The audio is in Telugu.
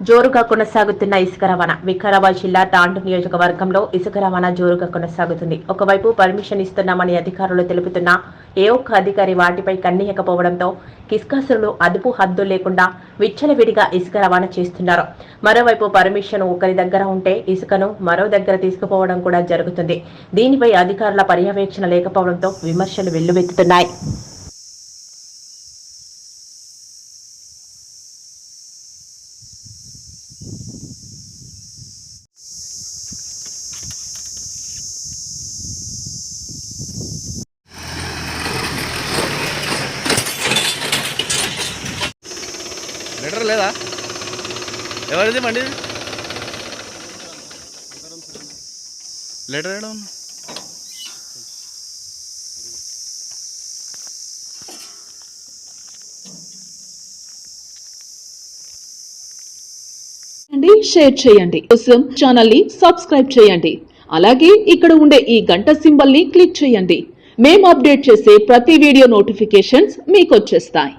జోరుగా కొనసాగుతున్న ఇసుక రవాణా. వికారాబాద్ జిల్లా తాండు నియోజకవర్గంలో ఇసుక రవాణా జోరుగా కొనసాగుతుంది. ఒకవైపు పర్మిషన్ ఇస్తున్నామని అధికారులు తెలుపుతున్నా ఏ ఒక్క అధికారి వాటిపై కన్నీయకపోవడంతో కిస్కాసులు అదుపు హద్దు లేకుండా విచ్చలవిడిగా ఇసుక రవాణా చేస్తున్నారు. మరోవైపు పర్మిషన్ ఒకరి దగ్గర ఉంటే ఇసుకను మరో దగ్గర తీసుకుపోవడం కూడా జరుగుతుంది. దీనిపై అధికారుల పర్యవేక్షణ లేకపోవడంతో విమర్శలు వెల్లువెత్తుతున్నాయి. లెటర్ లేదా? ఎవరిది బండి లెటర్ ఏడా ఉన్నా చేయండి షేర్ చేయండి. కోసం ఛానల్ని సబ్స్క్రైబ్ చేయండి. అలాగే ఇక్కడ ఉండే ఈ గంట సింబల్ని క్లిక్ చేయండి. మేము అప్డేట్ చేసే ప్రతి వీడియో నోటిఫికేషన్స్ మీకు వచ్చేస్తాయి.